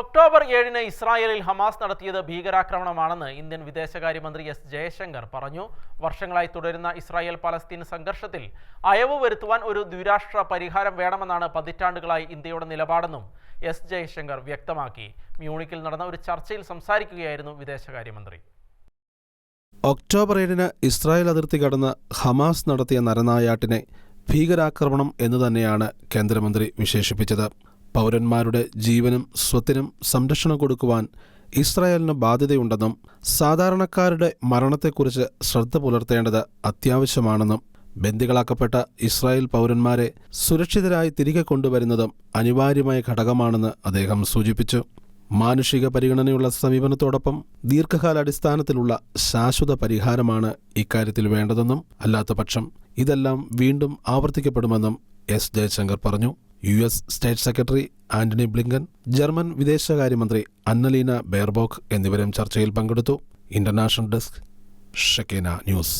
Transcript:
October ഏഴിന് ഇസ്രായേലിൽ Hamas നടത്തിയത് ഭീകരാക്രമണമാണെന്ന് ഇന്ത്യൻ വിദേശകാര്യമന്ത്രി എസ് ജയശങ്കർ പറഞ്ഞു. വർഷങ്ങളായി തുടരുന്ന ഇസ്രായേൽ പലസ്തീൻ സംഘർഷത്തിൽ അയവ് വരുത്തുവാൻ ഒരു ദ്വിരാഷ്ട്ര പരിഹാരം വേണമെന്നാണ് പതിറ്റാണ്ടുകളായി ഇന്ത്യയുടെ നിലപാടെന്നും എസ് ജയശങ്കർ വ്യക്തമാക്കി. മ്യൂണിക്കിൽ നടന്ന ഒരു ചർച്ചയിൽ സംസാരിക്കുകയായിരുന്നു വിദേശകാര്യമന്ത്രി. ഒക്ടോബർ ഏഴിന് ഇസ്രായേൽ അതിർത്തി കടന്ന് ഹമാസ് നടത്തിയ നരനായാട്ടിനെ ഭീകരാക്രമണം എന്ന് തന്നെയാണ് കേന്ദ്രമന്ത്രി വിശേഷിപ്പിച്ചത്. പൗരന്മാരുടെ ജീവനും സ്വത്തിനും സംരക്ഷണം കൊടുക്കുവാൻ ഇസ്രായേലിന് ബാധ്യതയുണ്ടെന്നും സാധാരണക്കാരുടെ മരണത്തെക്കുറിച്ച് ശ്രദ്ധ പുലർത്തേണ്ടത് അത്യാവശ്യമാണെന്നും ബന്ദികളാക്കപ്പെട്ട ഇസ്രായേൽ പൗരന്മാരെ സുരക്ഷിതരായി തിരികെ കൊണ്ടുവരുന്നതും അനിവാര്യമായ ഘടകമാണെന്ന് അദ്ദേഹം സൂചിപ്പിച്ചു. മാനുഷിക പരിഗണനയുള്ള സമീപനത്തോടൊപ്പം ദീർഘകാലാടിസ്ഥാനത്തിലുള്ള ശാശ്വത പരിഹാരമാണ് ഇക്കാര്യത്തിൽ വേണ്ടതെന്നും അല്ലാത്തപക്ഷം ഇതെല്ലാം വീണ്ടും ആവർത്തിക്കപ്പെടുമെന്നും എസ് ജയശങ്കർ പറഞ്ഞു. U S state secretary Antony Blinken German വിദേശകാര്യമന്ത്രി അന്നലീന ബെയർബോക്ക് എന്നിവരും ചർച്ചയിൽ പങ്കെടുത്തു. ഇന്റർനാഷണൽ ഡെസ്ക് ഷെക്കേന ന്യൂസ്.